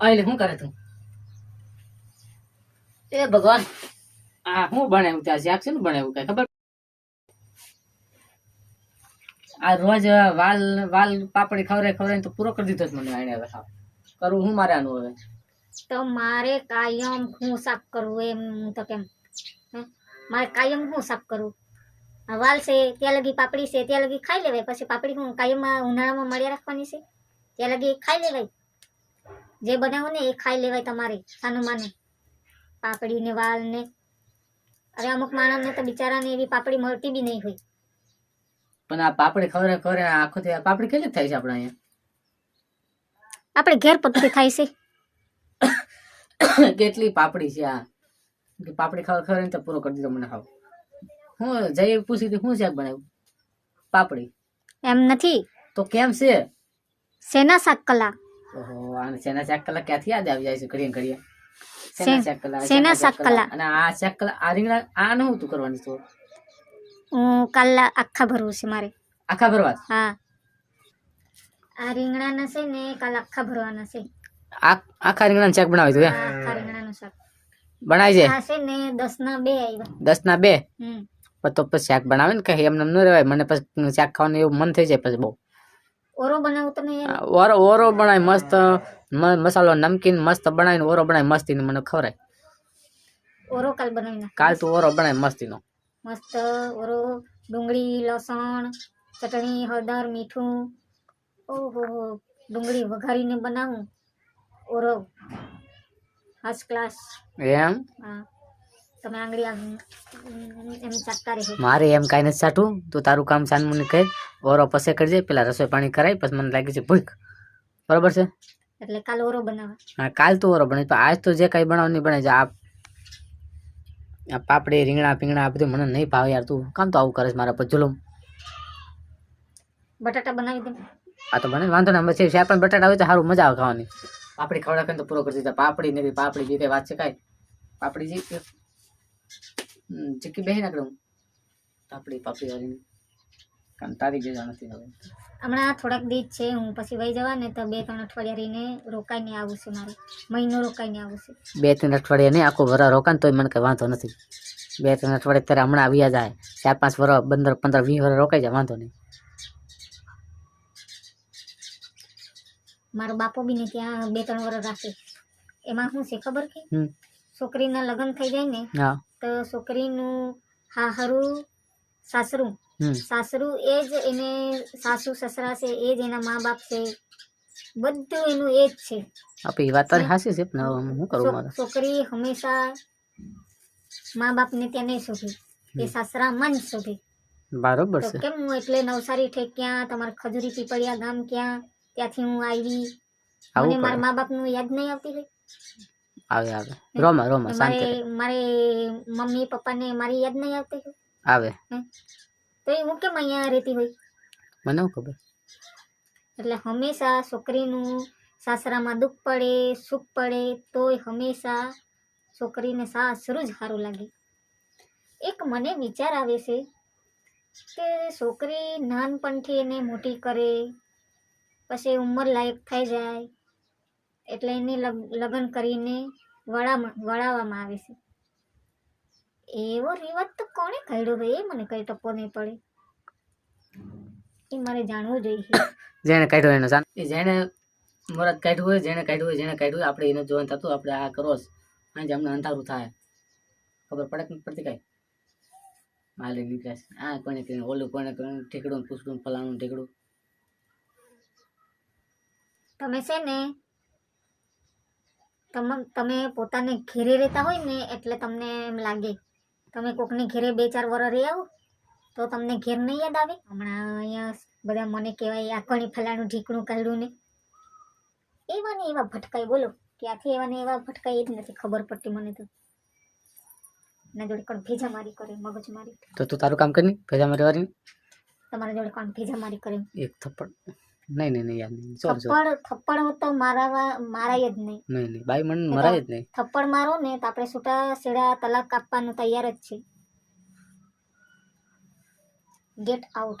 એટલે શું કરે તું. એ ભગવાન. આ શું બને ત્યાં શાક શું બને એવું કઈ ખબર? આ રોજ વાલ વાલ પાપડી ખવરે ખવરે તો પૂરો કરી દીધો મને એને હવે કરું હું મારે આનું હવે? તો મારે કાયમ હું સાફ કરું એમ તો કેમ? મારે કાયમ હું સાફ કરું? વાલ છે ત્યાં લગી પાપડી છે ત્યાં લગી ખાઈ લેવાય. પછી પાપડી હું કાયમ ઉનાળામાં મળ્યા રાખવાની છે? ત્યાં લગી ખાઈ લેવાય? જે બનાવો ને એ ખાઈ લેવાય તમારે સાનું માને પાપડી ને વાલ ને અરે અમુક માણસને તો બિચારાને એવી પાપડી મળતી બી નહીં હોય. પણ આ પાપડી ખરે ખરે આખો પાપડી કેટલી થાય છે આપણે અહીંયા? આપણે ઘેર પત્તી થાય છે. કેટલી પાપડી છે આ. પાપડી ખાવા ખરે તો પૂરો કરી દીધો મને ખાવ. હું જઈ પૂછી હતી શું શાક બનાવ્યું? પાપડી. એમ નથી. તો કેમ છે? શેના શાક કલા? ઓહો કલા ક્યાંથી યાદ આવી જાય છે? ઘડીએ ઘડીએ. શે- શેના શાક કલા શેના શાક કલા? અને આ શાક કલા આ રીંગણા આ નું તું કરવાની તો? હું કાલ આખા ભરવું છે મારે. આખા ભરવા? હા. આ રીંગણાના છે ને કાલ આખા ભરવાના છે. આ આખા રીંગણાનું શાક બનાવી તું આ આખા રીંગણાનું શાક બનાવી છે? છે ને દસ ના બે આવ્યા દસ ના બે? હમ. તો પછી શાક બનાવે ને કઈ એમ એમ ન રહેવાય. મને પછી શાક ખાવાનું એવું મન થઈ જાય પછી બહુ. ઓરો બનાવું તમે ઓરો ઓરો બનાય મસ્ત મસાલો નમકીન મસ્ત બનાવીને ઓરો બનાય મસ્તીનો મને ખવરાય ઓરો કાલ બનાવીને કાલ તો ઓરો બનાવી મસ્તીનો. મસ્ત ઓરો ડુંગળી લસણ ચટણી હળદર મીઠું. ઓહો હો ડુંગળી વઘારીને બનાવું. ઓરો. ફર્સ્ટ ક્લાસ એમ? હા. તમે આંગળી આમ એમ ચાટતા રહો મારે એમ કાંઈ નથી સાટું તું તારું કામ સાન મને કહે ઓરો પસે કરજે પેલા રસોઈ પાણી કરાય પછી મને લાગે છે ભૂખ. બરોબર છે? એટલે કાલ ઓરો બનાવવા. હા કાલ તો ઓરો બને આજ તો જે કાંઈ બનાવવાની બને છે આ આ પાપડી રીંગણા પીંગણા આ બધું મને નહીં ભાવે યાર તું કામ તો આવું કરે છે મારા પર જુલુમ બટાટા બનાવી દે. આ તો બને વાંધો ના શાક પણ બટાટા હોય તો સારું મજા આવે ખાવાની. પાપડી ખવડા કરીને તો પૂરો કરી દીધા. પાપડી નથી પાપડી જે વાત છે કાંઈ. પાપડી જે કે હમ, ચીક્કી બેસી પાપડી પાપડી વાળીને. તારી જેવા નથી હવે. હમણાં થોડાક દીજ છે હું પછી વહી જવા ને તો બે ત્રણ અઠવાડિયા રહીને રોકાઈને આવું છે મારે. મહિનો રોકાઈને આવું છે. બે ત્રણ અઠવાડિયા નહીં આખો વરા રોકાણ તોય મને કંઈ વાંધો નથી. બે ત્રણ અઠવાડિયા ત્યારે હમણાં આવ્યા જાય. ચાર પાંચ વરસ પંદર પંદર વીસ વરસ રોકાઈ જાય વાંધો નહીં. મારો બાપો બી ને ત્યાં બે ત્રણ વર રાખે. એમાં શું છે ખબર કે? છોકરીના લગ્ન થઈ જાય ને હા. તો છોકરીનું હાહરું સાસરું. સાસરું એ જ એને સાસુ સસરા છે એ જ એના મા બાપ છે બધું એનું એ જ છે. આપી વાત તો હાસી છે પણ હું કરું મારે? છોકરી હંમેશા મા બાપને ત્યાં નહીં શોભે એ સાસરા મન શોભે બરોબર છે. કેમ હું એટલે નવસારી ઠેક ક્યાં તમારા ખજૂરી પીપળિયા ગામ ક્યાં ત્યાંથી હું આવી? મને મારા મા મા બાપનું યાદ નહીં આવતી હોય? આવે આવે. રોમા રોમા શાંતિ મારી મમ્મી પપ્પાને મારી યાદ નહીં આવતી આવે. તો એ હું કેમ અહીંયા રહેતી હોય? મને શું ખબર? એટલે હંમેશા છોકરીનું સાસરામાં દુઃખ પડે સુખ પડે તોય હંમેશા છોકરીને સાસરું જ સારું લાગે. એક મને વિચાર આવે છે કે છોકરી નાનપણથી એને મોટી કરે પછી ઉંમર લાયક થઈ જાય એટલે એને લગ- લગ્ન કરીને વળાવવામાં આવે છે. એવો રિવાજ તો કોણે કર્યો ભાઈ? એ મને કઈ ટપો નહીં પડે. એ મારે જાણવું જોઈએ. જેને કાઢ્યો એનો એ જેને મુરત કાઢ્યું હોય જેને કાઢ્યું હોય જેને કાઢ્યું હોય આપણે એને જોવાનું થતું આપણે આ કરો જ. આજે અમને અંધારું થાય. ખબર પડે કે પડતી કાંઈ? માલે નીકળ્યા છે. આ કોને કરીને ઓલું કોને કરીને ઠેકડું પૂછડું ફલાણું ઠેકડું ઠીકડું. તમે છે ને તમે તમે પોતાને ઘેરે રહેતા હોય ને એટલે તમને એમ લાગે તમે કોકને ઘેરે બે ચાર વર રહી આવો તો તમને ઘેર નહીં યાદ આવે? હમણાં અહીંયા બધા મને કહેવાય આ કોણી ફલાણું ઢીકણું કાઢ્યું ને. એવા ને એવા ભટકાય બોલો ક્યાંથી એવા ને એવા ભટકાય એ જ નથી ખબર પડતી મને તો. એના જોડે કોણ ભેજા મારી કરે મગજ મારી તો તું તારું કામ કરી ભેજા મારી વાળી તમારા જોડે કોણ ભેજા મારી કરે? એક થપ્પડ. નહીં નહીં નહીં યાદ નહીં. સોરી સોરી થપ્પડ થપ્પડ તો મારા મારાય જ નહીં. નહીં નહીં. બાઈ મને મરાય જ નહીં. થપ્પડ મારો ને તો આપણે છૂટા છેડા તલાક આપવાનું તૈયાર જ છે. Get out